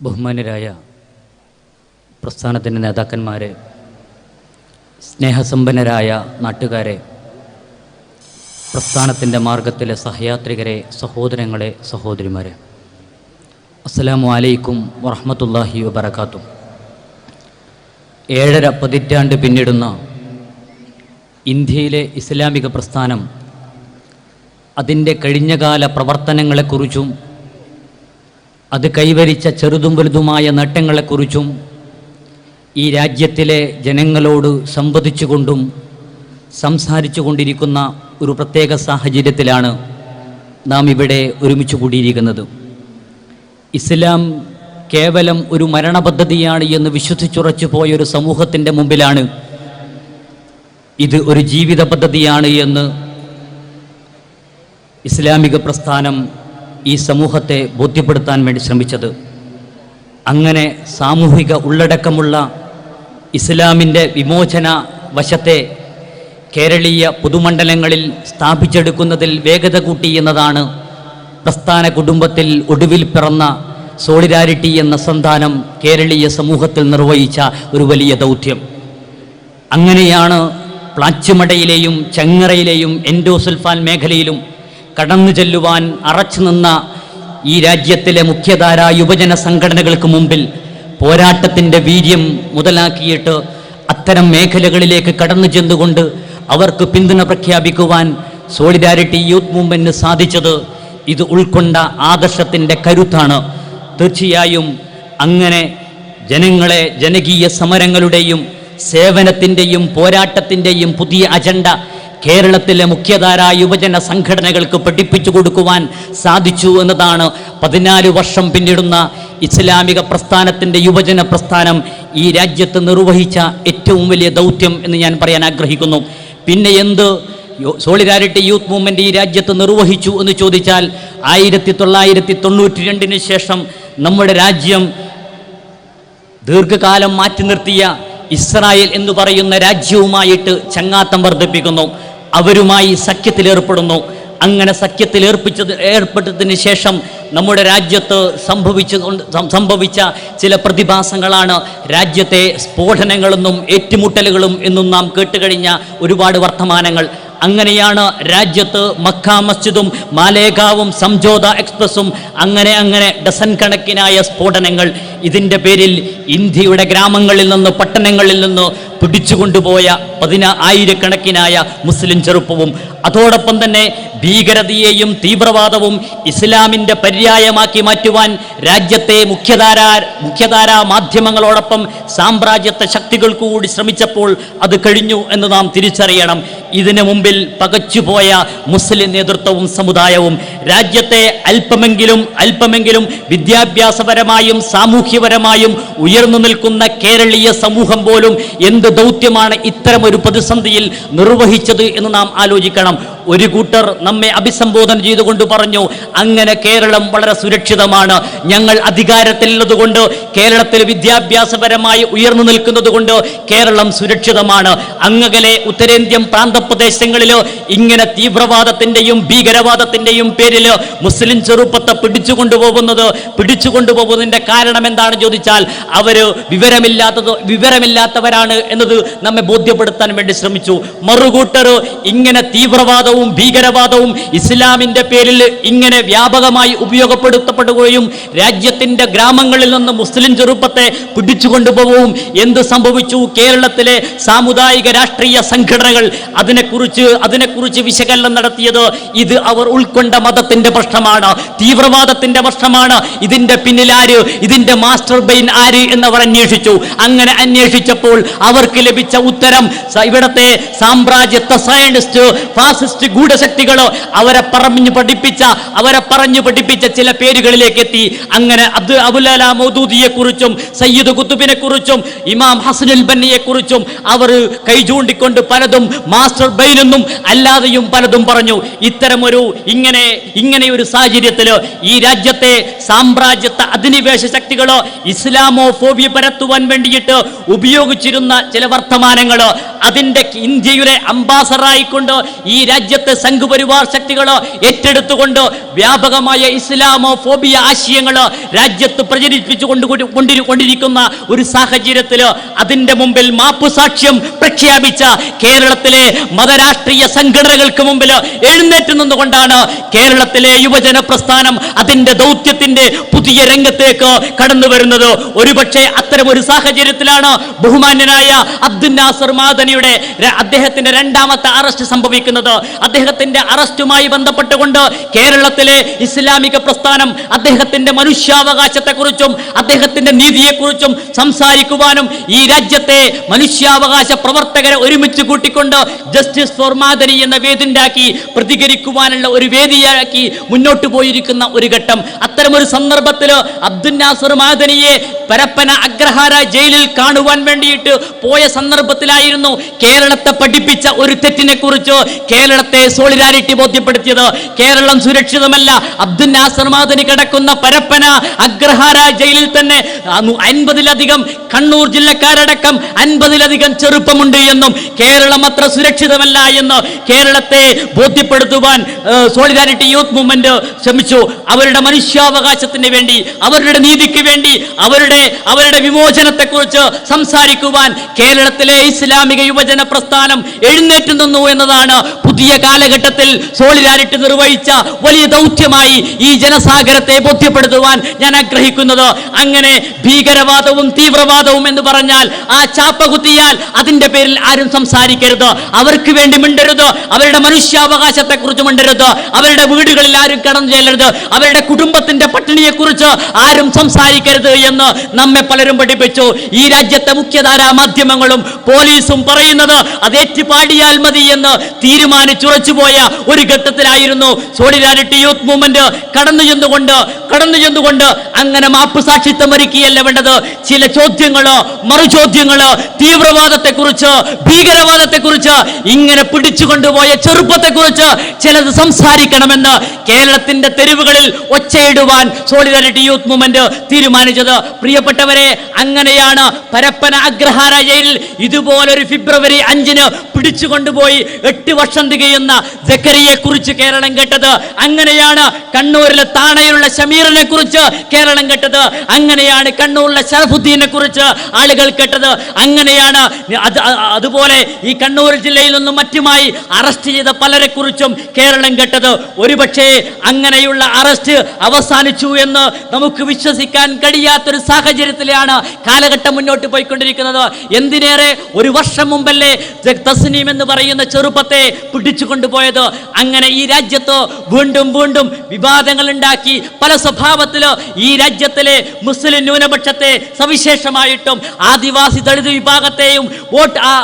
ബഹുമാന്യരായ പ്രസ്ഥാനത്തിന്റെ നേതാക്കന്മാരെ സ്നേഹസമ്പന്നരായ നാട്ടുകാരെ പ്രസ്ഥാനത്തിന്റെ മാർഗത്തിലെ സഹയാത്രികരെ സഹോദരങ്ങളെ സഹോദരിമാരെ. അസ്സലാമു അലൈക്കും വറഹമത്തല്ലാഹി വബർക്കാത്തു ഏഴര പതിറ്റാണ്ട് പിന്നിടുന്ന ഇന്ത്യയിലെ ഇസ്ലാമിക പ്രസ്ഥാനം അതിന്റെ കഴിഞ്ഞകാല പ്രവർത്തനങ്ങളെക്കുറിച്ചും അത് കൈവരിച്ച ചെറുതും വലുതുമായ നേട്ടങ്ങളെക്കുറിച്ചും ഈ രാജ്യത്തിലെ ജനങ്ങളോട് സംവദിച്ചുകൊണ്ടും സംസാരിച്ചു കൊണ്ടിരിക്കുന്ന ഒരു പ്രത്യേക സാഹചര്യത്തിലാണ് നാം ഇവിടെ ഒരുമിച്ച് കൂടിയിരിക്കുന്നത്. ഇസ്ലാം കേവലം ഒരു മരണപദ്ധതിയാണ് എന്ന് വിശ്വസിച്ചുറച്ചു പോയ ഒരു സമൂഹത്തിന്റെ മുമ്പിലാണ് ഇത് ഒരു ജീവിത പദ്ധതിയാണ് എന്ന് ഇസ്ലാമിക പ്രസ്ഥാനം ഈ സമൂഹത്തെ ബോധ്യപ്പെടുത്താൻ വേണ്ടി ശ്രമിച്ചത്. അങ്ങനെ സാമൂഹിക ഉള്ളടക്കമുള്ള ഇസ്ലാമിന്റെ വിമോചന വശത്തെ കേരളീയ പൊതുമണ്ഡലങ്ങളിൽ സ്ഥാപിച്ചെടുക്കുന്നതിൽ വേഗത കൂട്ടി എന്നതാണ് പ്രസ്ഥാന കുടുംബത്തിൽ ഒടുവിൽ പിറന്ന സോളിഡാരിറ്റി എന്ന സന്താനം കേരളീയ സമൂഹത്തിൽ നിർവഹിച്ച ഒരു വലിയ ദൗത്യം. അങ്ങനെയാണ് പ്ലാച്ചിമടയിലെയും ചെങ്ങറയിലെയും എൻഡോസുൽഫാൻ മേഖലയിലും കടന്നു ചെല്ലുവാൻ അറച്ചു നിന്ന ഈ രാജ്യത്തിലെ മുഖ്യധാര യുവജന സംഘടനകൾക്ക് മുമ്പിൽ പോരാട്ടത്തിന്റെ വീര്യം മുതലാക്കിയിട്ട് അത്തരം മേഖലകളിലേക്ക് കടന്നു ചെന്നുകൊണ്ട് അവർക്ക് പിന്തുണ പ്രഖ്യാപിക്കുവാൻ സോളിഡാരിറ്റി യൂത്ത് മൂവ്മെന്റിന് സാധിച്ചത് ഇത് ഉൾക്കൊണ്ട ആദർശത്തിന്റെ കരുത്താണ്. തീർച്ചയായും അങ്ങനെ ജനങ്ങളെ ജനകീയ സമരങ്ങളുടെയും സേവനത്തിന്റെയും പോരാട്ടത്തിന്റെയും പുതിയ അജണ്ട കേരളത്തിലെ മുഖ്യധാര യുവജന സംഘടനകൾക്ക് പഠിപ്പിച്ചു കൊടുക്കുവാൻ സാധിച്ചു എന്നതാണ് പതിനാല് വർഷം പിന്നിടുന്ന ഇസ്ലാമിക പ്രസ്ഥാനത്തിന്റെ യുവജന പ്രസ്ഥാനം ഈ രാജ്യത്ത് നിർവഹിച്ച ഏറ്റവും വലിയ ദൗത്യം എന്ന് ഞാൻ പറയാൻ ആഗ്രഹിക്കുന്നു. പിന്നെ എന്ത്? സോളിഡാരിറ്റി യൂത്ത് മൂവ്മെന്റ് ഈ രാജ്യത്ത് നിർവഹിച്ചു എന്ന് ചോദിച്ചാൽ ആയിരത്തി തൊള്ളായിരത്തി തൊണ്ണൂറ്റി രണ്ടിന് ശേഷം നമ്മുടെ രാജ്യം ദീർഘകാലം മാറ്റി നിർത്തിയ ഇസ്രായേൽ എന്ന് പറയുന്ന രാജ്യവുമായിട്ട് ചങ്ങാത്തം വർദ്ധിപ്പിക്കുന്നു. അവരുമായി സഖ്യത്തിലേർപ്പെടുന്നു അങ്ങനെ സഖ്യത്തിൽ ഏർപ്പിച്ചത് ഏർപ്പെട്ടതിന് ശേഷം നമ്മുടെ രാജ്യത്ത് സംഭവിച്ചു സംഭവിച്ച ചില പ്രതിഭാസങ്ങളാണ് രാജ്യത്തെ സ്ഫോടനങ്ങളെന്നും ഏറ്റുമുട്ടലുകളും എന്നും നാം കേട്ടുകഴിഞ്ഞ ഒരുപാട് വർത്തമാനങ്ങൾ. അങ്ങനെയാണ് രാജ്യത്ത് മക്ക മസ്ജിദും മാലേഗാവും സംജോത എക്സ്പ്രസും അങ്ങനെ അങ്ങനെ ഡസൻ കണക്കിനായ സ്ഫോടനങ്ങൾ. ഇതിന്റെ പേരിൽ ഇന്ത്യയുടെ ഗ്രാമങ്ങളിൽ നിന്ന് പട്ടണങ്ങളിൽ നിന്ന് പിടിച്ചുകൊണ്ടുപോയ പതിന ആയിരക്കണക്കിനായ മുസ്ലിം ചെറുപ്പവും അതോടൊപ്പം തന്നെ ഭീകരതയെയും തീവ്രവാദവും ഇസ്ലാമിന്റെ പര്യായമാക്കി മാറ്റുവാൻ രാജ്യത്തെ മുഖ്യധാരാ മുഖ്യധാരാ മാധ്യമങ്ങളോടൊപ്പം സാമ്രാജ്യത്തെ ശക്തികൾക്ക് കൂടി ശ്രമിച്ചപ്പോൾ അത് കഴിഞ്ഞു എന്ന് നാം തിരിച്ചറിയണം. ഇതിനു മുമ്പിൽ പകച്ചുപോയ മുസ്ലിം നേതൃത്വവും സമുദായവും രാജ്യത്തെ അല്പമെങ്കിലും അല്പമെങ്കിലും വിദ്യാഭ്യാസപരമായും സാമൂഹ്യപരമായും ഉയർന്നു നിൽക്കുന്ന കേരളീയ സമൂഹം പോലും എന്ത് ദൗത്യമാണ് ഇത്തരം ഒരു പ്രതിസന്ധിയിൽ നിർവഹിച്ചത് എന്ന് നാം ആലോചിക്കണം. ഒരു കൂട്ടർ നമ്മെ അഭിസംബോധന ചെയ്തുകൊണ്ട് പറഞ്ഞു അങ്ങനെ കേരളം വളരെ സുരക്ഷിതമാണ്. ഞങ്ങൾ അധികാരത്തിലുള്ളതുകൊണ്ട് കേരളത്തിൽ വിദ്യാഭ്യാസപരമായി ഉയർന്നു നിൽക്കുന്നതുകൊണ്ട് കേരളം സുരക്ഷിതമാണ്. അങ്ങകലെ ഉത്തരേന്ത്യൻ പ്രാന്തപ്രദേശങ്ങളിൽ ഇങ്ങനെ തീവ്രവാദത്തിന്റെയും ഭീകരവാദത്തിന്റെയും പേരിൽ മുസ്ലിം ചെറുപ്പത്തെ പിടിച്ചു കൊണ്ടുപോകുന്നത് പിടിച്ചു കൊണ്ടുപോകുന്നതിന്റെ കാരണം എന്താണ് ചോദിച്ചാൽ അവർ വിവരമില്ലാത്തത് വിവരമില്ലാത്തവരാണ് എന്നത് നമ്മെ ബോധ്യപ്പെടുത്താൻ വേണ്ടി ശ്രമിച്ചു. മറുകൂട്ടർ ഇങ്ങനെ തീവ്രവാദവും ഭീകരവാദവും ഇസ്ലാമിന്റെ പേരിൽ ഇങ്ങനെ വ്യാപകമായി ഉപയോഗപ്പെടുത്തപ്പെടുകയും രാജ്യത്തിന്റെ ഗ്രാമങ്ങളിൽ നിന്ന് മുസ്ലിം ചെറുപ്പത്തെ പിടിച്ചുകൊണ്ടുപോകും എന്ത് സംഭവിച്ചു? കേരളത്തിലെ സാമുദായിക രാഷ്ട്രീയ സംഘടനകൾ അതിനെക്കുറിച്ച് അതിനെക്കുറിച്ച് വിശകലനം നടത്തിയത് ഇത് അവർ ഉൾക്കൊണ്ട മതത്തിന്റെ പ്രശ്നമാണ് തീവ്രവാദത്തിന്റെ പ്രശ്നമാണ്. ഇതിന്റെ പിന്നിലാര് ഇതിന്റെ മാസ്റ്റർ ബെയിൻ ആര് എന്നവർ അന്വേഷിച്ചു. അങ്ങനെ അന്വേഷിച്ചപ്പോൾ അവർക്ക് ലഭിച്ച ഉത്തരം ഇവിടത്തെ സാമ്രാജ്യത്വ സയനിസ്റ്റ് ഫാസിസ്റ്റ് ഗൂഢശക്തികൾ അവരെ പറഞ്ഞു പഠിപ്പിച്ച അവരെ പറഞ്ഞു പഠിപ്പിച്ച ചില പേരുകളിലേക്ക് എത്തി അങ്ങനെ അബ്ദു അബുലാല മൗദൂദിയെ കുറിച്ചും സയ്യിദ് കുത്തുബിനെ കുറിച്ചും ഇമാം ഹസനുൽ ബന്നിയെ കുറിച്ചും അവർ കൈ ചൂണ്ടിക്കൊണ്ട് പലതും മാസ്റ്റർ ബൈനെന്നും അല്ലാതെയും പലതും പറഞ്ഞു. ഇത്തരമൊരു ഇങ്ങനെ ഇങ്ങനെ ഒരു സാഹചര്യത്തിൽ ഈ രാജ്യത്തെ സാമ്രാജ്യത്തെ അധിനിവേശ ശക്തികളോ ഇസ്ലാമോ ഫോബിയ പരത്തുവാൻ വേണ്ടിയിട്ട് ഉപയോഗിച്ചിരുന്ന ചില വർത്തമാനങ്ങൾ അതിന്റെ ഇന്ത്യയുടെ അംബാസഡറായിക്കൊണ്ട് ഈ രാജ്യത്തെ സംഘപരിവാർ ശക്തികൾ ഏറ്റെടുത്തുകൊണ്ട് വ്യാപകമായ ഇസ്ലാമോ ഫോബിയ ആശയങ്ങൾ രാജ്യത്ത് പ്രചരിപ്പിച്ചു കൊണ്ട് കൊണ്ടിരിക്കുന്ന ഒരു സാഹചര്യത്തിൽ അതിന്റെ മുമ്പിൽ മാപ്പു സാക്ഷ്യം പ്രഖ്യാപിച്ച കേരളത്തിലെ മതരാഷ്ട്രീയ സംഘടനകൾക്ക് മുമ്പിൽ എഴുന്നേറ്റ് നിന്നുകൊണ്ടാണ് കേരളത്തിലെ യുവജന പ്രസ്ഥാനം അതിന്റെ ദൗത്യത്തിന്റെ പുതിയ രംഗത്തേക്ക് കടന്നു വരുന്നത്. ഒരുപക്ഷെ അത്തരം ഒരു സാഹചര്യത്തിലാണ് ബഹുമാന്യനായ അബ്ദുൽ നാസർ മാദനിയുടെ അദ്ദേഹത്തിന്റെ രണ്ടാമത്തെ അറസ്റ്റ് സംഭവിക്കുന്നത്. അദ്ദേഹത്തിന്റെ അറസ്റ്റുമായി ബന്ധപ്പെട്ടുകൊണ്ട് കേരളത്തിലെ ഇസ്ലാമിക പ്രസ്ഥാനം അദ്ദേഹത്തിന്റെ മനുഷ്യാവകാശത്തെക്കുറിച്ചും അദ്ദേഹത്തിന്റെ നീതിയെക്കുറിച്ചും സംസാരിക്കുവാനും ഈ രാജ്യത്തെ മനുഷ്യാവകാശ പ്രവർത്തകരെ ഒരുമിച്ച് കൂട്ടിക്കൊണ്ട് ജസ്റ്റിസ് ഫോർ മാദനി എന്ന വേദിണ്ടാക്കി പ്രതികരിക്കുവാനുള്ള ഒരു വേദിയാക്കി മുന്നോട്ട് പോയിരിക്കുന്ന ഒരു ഘട്ടം. അത്തരമൊരു സന്ദർഭത്തിൽ അബ്ദുൽ നാസർ മാദനിയെ പരപ്പന അഗ്രഹാര ജയിലിൽ കാണുവാൻ വേണ്ടിയിട്ട് പോയ സന്ദർഭത്തിലായിരുന്നു കേരളത്തെ പഠിപ്പിച്ച ഒരു തെറ്റിനെ കുറിച്ച് കേരളത്തെ സോളിഡാരിറ്റി ബോധ്യപ്പെടുത്തിയത് കേരളം സുരക്ഷിതമല്ല. അബ്ദുൽ നാസർ കിടക്കുന്ന പരപ്പന അഗ്രഹാര ജയിലിൽ തന്നെ അൻപതിലധികം കണ്ണൂർ ജില്ലക്കാരടക്കം അൻപതിലധികം ചെറുപ്പമുണ്ട് എന്നും കേരളം അത്ര സുരക്ഷിതമല്ല എന്ന് കേരളത്തെ ബോധ്യപ്പെടുത്തുവാൻ സോളിഡാരിറ്റി യൂത്ത് മൂവ്മെന്റ് ശ്രമിച്ചു. അവരുടെ മനുഷ്യാവകാശത്തിന് വേണ്ടി അവരുടെ നീതിക്ക് വേണ്ടി അവരുടെ അവരുടെ വിമോചനത്തെക്കുറിച്ച് സംസാരിക്കുവാൻ കേരളത്തിലെ ഇസ്ലാമിക യുവജന പ്രസ്ഥാനം എഴുന്നേറ്റ് നിന്നു എന്നതാണ് പുതിയ കാലഘട്ടത്തിൽ സോളിഡാരിറ്റി നിർവഹിച്ച വലിയ ദൗത്യമായി ഈ ജനസാഗരത്തെ ബോധ്യപ്പെടുത്തുവാൻ ഞാൻ ആഗ്രഹിക്കുന്നത്. അങ്ങനെ ഭീകരവാദവും തീവ്രവാദവും എന്ന് പറഞ്ഞാൽ ആ ചാപ്പ കുത്തിയാൽ അതിന്റെ പേരിൽ ആരും സംസാരിക്കരുത്. അവർക്ക് വേണ്ടി മിണ്ടരുത്. അവരുടെ മനുഷ്യാവകാശത്തെ കുറിച്ച് മിണ്ടരുത്. അവരുടെ വീടുകളിൽ ആരും കടന്നു ചെല്ലരുത്. അവരുടെ കുടുംബത്തിന്റെ പട്ടിണിയെ കുറിച്ച് ആരും സംസാരിക്കരുത് എന്ന് നമ്മെ പലരും പഠിപ്പിച്ചു. ഈ രാജ്യത്തെ മുഖ്യധാരാ മാധ്യമങ്ങളും പോലീസും പറയുന്നത് അതേറ്റുപാടിയാൽ മതി എന്ന് തീരുമാനിച്ചുറച്ചുപോയ ഒരു ഘട്ടത്തിലായിരുന്നു. സോളിഡാരിറ്റി യൂത്ത് മൂവ്മെന്റ് കടന്നു ചെന്നുകൊണ്ട് കടന്നു ചെന്നുകൊണ്ട് അങ്ങനെ മാപ്പ് സാക്ഷിത്വം ഒരുക്കിയല്ല വേണ്ടത്? ചില ചോദ്യങ്ങളോ കുറിച്ച് ഭീകരവാദത്തെ കുറിച്ച് ഇങ്ങനെ പിടിച്ചുകൊണ്ടുപോയ ചെറുപ്പത്തെ കുറിച്ച് ചിലത് സംസാരിക്കണമെന്ന് കേരളത്തിന്റെ തെരുവുകളിൽ ഒച്ചയിടുവാൻ സോളിഡാരിറ്റി യൂത്ത് മൂവ്മെന്റ് തീരുമാനിച്ചത്. പ്രിയപ്പെട്ടവരെ അങ്ങനെയാണ് പരപ്പന അഗ്രഹാര ജയിലിൽ ഇതുപോലൊരു ഫെബ്രുവരി അഞ്ചിന് പിടിച്ചുകൊണ്ടുപോയി എട്ട് വർഷം തികയുന്ന ജക്കരിയെ കുറിച്ച് കേരളം കേട്ടത്. അങ്ങനെയാണ് കണ്ണൂരിലെ താണയിലുള്ള ഷമീറിനെ കുറിച്ച് കേരളം കേട്ടത്. അങ്ങനെയാണ് കണ്ണൂരിലെ ഷറഫുദ്ദീനെ കുറിച്ച് ആളുകൾ കേട്ടത്. അങ്ങനെയാണ് അതുപോലെ ഈ കണ്ണൂർ ജില്ലയിൽ നിന്നും മറ്റുമായി അറസ്റ്റ് ചെയ്ത പലരെ കുറിച്ചും കേരളം കേട്ടത്. ഒരുപക്ഷേ അങ്ങനെയുള്ള അറസ്റ്റ് അവസാനിച്ചു എന്ന് നമുക്ക് വിശ്വസിക്കാൻ കഴിയാത്തൊരു സാഹചര്യത്തിലാണ് കാലഘട്ടം മുന്നോട്ട് പോയിക്കൊണ്ടിരിക്കുന്നത്. എന്തിനേറെ ഒരു വർഷം മുമ്പല്ലേ ജ- തസ്നീം എന്ന് പറയുന്ന ചെറുപ്പത്തെ പിടിച്ചു കൊണ്ടുപോയത്. അങ്ങനെ ഈ രാജ്യത്തോ വീണ്ടും വീണ്ടും വിവാദങ്ങൾ ഉണ്ടാക്കി പല സ്വഭാവത്തിലോ ഈ രാജ്യത്തിലെ മുസ്ലിം ന്യൂനപക്ഷത്തെ സവിശേഷമായിട്ടും ആദിവാസി ദളിത് വിഭാഗത്തെയും വോട്ട് ആ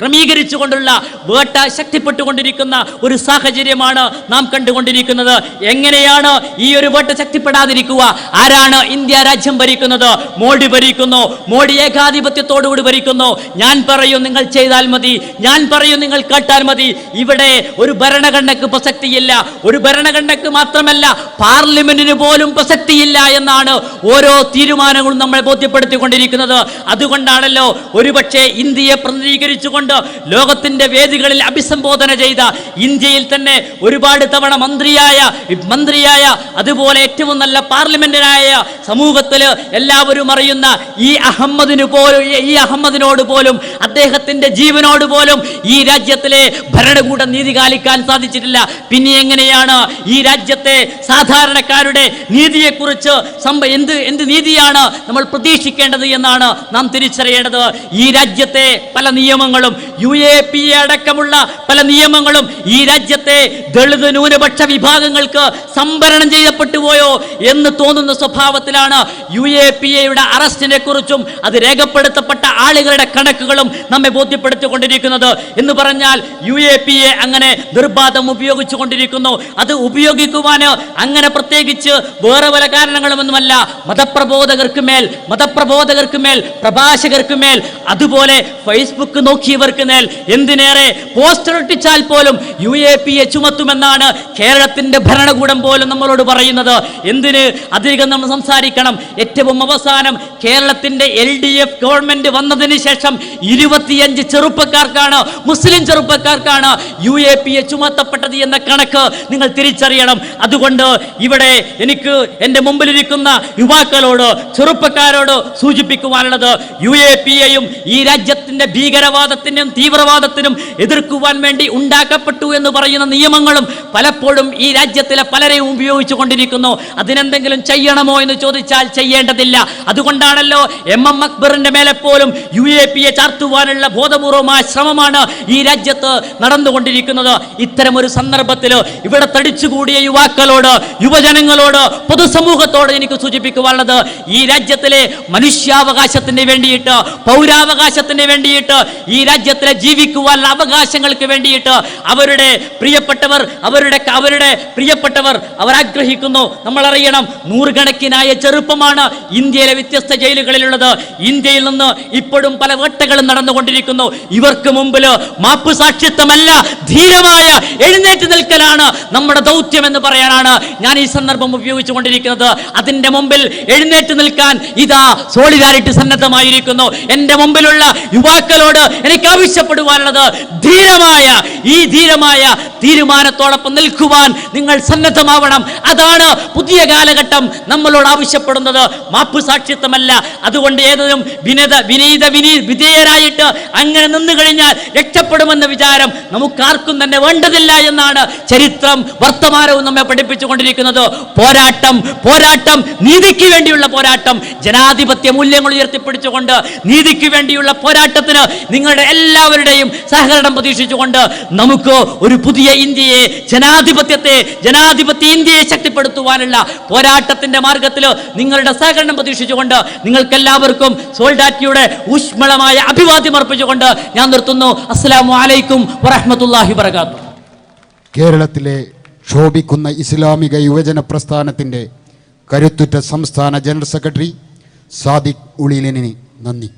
ക്രമീകരിച്ചുകൊണ്ടുള്ള വേട്ട ശക്തിപ്പെട്ടുകൊണ്ടിരിക്കുന്ന ഒരു സാഹചര്യമാണ് നാം കണ്ടുകൊണ്ടിരിക്കുന്നത്. എങ്ങനെയാണ് ഈ ഒരു വേട്ട ശക്തിപ്പെടാതിരിക്കുക? ആരാണ് ഇന്ത്യ രാജ്യം ഭരിക്കുന്നത്? മോഡി ഭരിക്കുന്നു. മോഡി ഏകാധിപത്യത്തോടുകൂടി ഭരിക്കുന്നു. ഞാൻ പറയും നിങ്ങൾ ചെയ്താൽ മതി. ഞാൻ പറയും നിങ്ങൾ കേട്ടാൽ മതി. ഇവിടെ ഒരു ഭരണഘടനക്ക് പ്രസക്തിയില്ല. ഒരു ഭരണഘടനക്ക് മാത്രമല്ല പാർലമെന്റിന് പോലും പ്രസക്തിയില്ല എന്നാണ് ഓരോ തീരുമാനങ്ങളും നമ്മളെ ബോധ്യപ്പെടുത്തിക്കൊണ്ടിരിക്കുന്നത്. അതുകൊണ്ടാണല്ലോ ഒരുപക്ഷെ ഇന്ത്യയെ പ്രതിനിധീകരിച്ചുകൊണ്ട് ലോകത്തിന്റെ വേദികളിൽ അഭിസംബോധന ചെയ്ത ഇന്ത്യയിൽ തന്നെ ഒരുപാട് തവണ മന്ത്രിയായ മന്ത്രിയായ അതുപോലെ ഏറ്റവും നല്ല പാർലമെന്റിനായ സമൂഹത്തിൽ എല്ലാവരും അറിയുന്ന ഈ അഹമ്മദിന് പോലും ഈ അഹമ്മദിനോട് പോലും അദ്ദേഹത്തിന്റെ ജീവനോട് പോലും ഈ രാജ്യത്തിലെ ഭരണകൂടം നീതി കാലിക്കാൻ സാധിച്ചിട്ടില്ല. പിന്നെ എങ്ങനെയാണ് ഈ രാജ്യത്തെ സാധാരണക്കാരുടെ നീതിയെക്കുറിച്ച് എന്ത് എന്ത് നീതിയാണ് നമ്മൾ പ്രതീക്ഷിക്കേണ്ടത് എന്നാണ് നാം തിരിച്ചറിയേണ്ടത്. ഈ രാജ്യത്തെ പല നിയമങ്ങളും യു എ പി എ അടക്കമുള്ള പല നിയമങ്ങളും ഈ രാജ്യത്തെ ദളിത് ന്യൂനപക്ഷ വിഭാഗങ്ങൾക്ക് സംഭരണം ചെയ്യപ്പെട്ടു പോയോ എന്ന് തോന്നുന്ന സ്വഭാവത്തിലാണ് യു എ പി എയുടെ അറസ്റ്റിനെ കുറിച്ചും അത് രേഖപ്പെടുത്തപ്പെട്ട ആളുകളുടെ കണക്കുകളും നമ്മെ ബോധ്യപ്പെടുത്തിക്കൊണ്ടിരിക്കുന്നത്. എന്ന് പറഞ്ഞാൽ യു എ പി എ അങ്ങനെ നിർബാധം ഉപയോഗിച്ചുകൊണ്ടിരിക്കുന്നു അത് ഉപയോഗിക്കുവാന് അങ്ങനെ പ്രത്യേകിച്ച് വേറെ പല കാരണങ്ങളുമൊന്നുമല്ല. മതപ്രബോധകർക്ക് മേൽ മതപ്രബോധകർക്ക് മേൽ പ്രഭാഷകർക്ക് മേൽ അതുപോലെ ഫേസ്ബുക്ക് നോക്കിയവർ ചുമത്തുന്നവർക്ക് മേൽ എന്തിനേറെ പോസ്റ്റർ ഒട്ടിച്ചാൽ പോലും യു എ പി എ ചുമത്തുമെന്നാണ് കേരളത്തിന്റെ ഭരണകൂടം പോലും നമ്മളോട് പറയുന്നത്. എന്തിന്? അധികം നമ്മൾ സംസാരിക്കണം. ഏറ്റവും അവസാനം കേരളത്തിന്റെ എൽ ഡി എഫ് ഗവൺമെന്റ് വന്നതിന് ശേഷം ഇരുപത്തിയഞ്ച് ചെറുപ്പക്കാർക്കാണ് മുസ്ലിം ചെറുപ്പക്കാർക്കാണ് യു എ പി എ ചുമത്തപ്പെട്ടത് എന്ന കണക്ക് നിങ്ങൾ തിരിച്ചറിയണം. അതുകൊണ്ട് ഇവിടെ എനിക്ക് എന്റെ മുമ്പിലിരിക്കുന്ന യുവാക്കളോട് ചെറുപ്പക്കാരോട് സൂചിപ്പിക്കുവാനുള്ളത് യു എ പി എയും ഈ രാജ്യത്തിന്റെ ഭീകരവാദത്തിനും തീവ്രവാദത്തിനും എതിർക്കുവാൻ വേണ്ടി ഉണ്ടാക്കപ്പെട്ടു എന്ന് പറയുന്ന നിയമങ്ങളും പലപ്പോഴും ഈ രാജ്യത്തിലെ പലരെയും ഉപയോഗിച്ചു കൊണ്ടിരിക്കുന്നു. അതിനെന്തെങ്കിലും ചെയ്യണമോ എന്ന് ചോദിച്ചാൽ ചെയ്യേണ്ടതില്ല. അതുകൊണ്ടാണല്ലോ എം എം അക്ബറിന്റെ മേലെ പോലും യു എ പി എ ചാർത്തുവാനുള്ള ബോധപൂർവമായ ശ്രമമാണ് ഈ രാജ്യത്ത് നടന്നുകൊണ്ടിരിക്കുന്നത്. ഇത്തരമൊരു സന്ദർഭത്തിൽ ഇവിടെ തടിച്ചുകൂടിയ യുവാക്കളോട് യുവജനങ്ങളോട് പൊതുസമൂഹത്തോട് എനിക്ക് സൂചിപ്പിക്കുവാനുള്ളത് ഈ രാജ്യത്തിലെ മനുഷ്യാവകാശത്തിന് വേണ്ടിയിട്ട് പൗരാവകാശത്തിന് വേണ്ടിയിട്ട് ഈ രാജ്യത്തിലെ ജീവിക്കുവാനുള്ള അവകാശങ്ങൾക്ക് വേണ്ടിയിട്ട് അവരുടെ പ്രിയപ്പെട്ടവർ അവരുടെ അവരുടെ പ്രിയപ്പെട്ടവർ അവർ ആഗ്രഹിക്കുന്നു നമ്മൾ അറിയണം നൂറുകണക്കിനായ ചെറുപ്പമാണ് ഇന്ത്യയിലെ വ്യത്യസ്ത ജയിലുകളിലുള്ളത്. ഇന്ത്യയിൽ നിന്ന് ഇപ്പോഴും പല വേട്ടകളും നടന്നുകൊണ്ടിരിക്കുന്നു. ഇവർക്ക് മുമ്പിൽ മാപ്പ് സാക്ഷിത്വമല്ല ധീരമായ എഴുന്നേറ്റ് നിൽക്കലാണ് നമ്മുടെ ദൗത്യം എന്ന് പറയാനാണ് ഞാൻ ഈ സന്ദർഭം ഉപയോഗിച്ചുകൊണ്ടിരിക്കുന്നത്. അതിന്റെ മുമ്പിൽ എഴുന്നേറ്റ് നിൽക്കാൻ ഇതാ സോളിഡാരിറ്റി സന്നദ്ധമായിരിക്കുന്നു. എന്റെ മുമ്പിലുള്ള യുവാക്കളോട് എനിക്ക് ആവശ്യപ്പെടുവാനുള്ളത് ധീരമായ ഈ ധീരമായ തീരുമാനത്തോടൊപ്പം നിൽക്കുവാൻ നിങ്ങൾ സന്നദ്ധമാവണം. അതാണ് പുതിയ കാലഘട്ടം നമ്മളോട് ആവശ്യപ്പെടുന്നത്. മാപ്പ് സാക്ഷിത്വമല്ല. അതുകൊണ്ട് ഏതും വിനത വിനീത വിനീ വിധേയരായിട്ട് അങ്ങനെ നിന്നു കഴിഞ്ഞാൽ രക്ഷപ്പെടുമെന്ന വിചാരം നമുക്കാർക്കും തന്നെ വേണ്ടതില്ല എന്നാണ് ചരിത്രം വർത്തമാനവും നമ്മെ പഠിപ്പിച്ചുകൊണ്ടിരിക്കുന്നത്. പോരാട്ടം പോരാട്ടം നീതിക്ക് വേണ്ടിയുള്ള പോരാട്ടം. ജനാധിപത്യ മൂല്യങ്ങൾ ഉയർത്തിപ്പിടിച്ചുകൊണ്ട് നീതിക്ക് വേണ്ടിയുള്ള പോരാട്ടത്തിന് നിങ്ങളുടെ എല്ലാവരുടെയും സഹകരണം പ്രതീക്ഷിച്ചുകൊണ്ട് നമുക്ക് ഒരു പുതിയ ഇന്ത്യയെ ജനാധിപത്യത്തെ ജനാധിപത്യ ഇന്ത്യയെ ശക്തിപ്പെടുത്തുവാനുള്ള പോരാട്ടത്തിന്റെ മാർഗത്തിൽ നിങ്ങളുടെ സഹകരണം പ്രതീക്ഷിച്ചുകൊണ്ട് നിങ്ങൾക്കെല്ലാവർക്കും സോൾഡാറ്റിയുടെ ഊഷ്മളമായ അഭിവാദ്യം അർപ്പിച്ചുകൊണ്ട് ഞാൻ നിർത്തുന്നു. അസ്സലാമു അലൈക്കും വറഹമത്തല്ലാഹി വബറകാതുഹു. കേരളത്തിലെ ക്ഷോഭിക്കുന്ന ഇസ്ലാമിക യുവജന പ്രസ്ഥാനത്തിന്റെ കരുത്തുറ്റ സംസ്ഥാന ജനറൽ സെക്രട്ടറി സാദിഖ് ഉളിലിനി നന്ദി.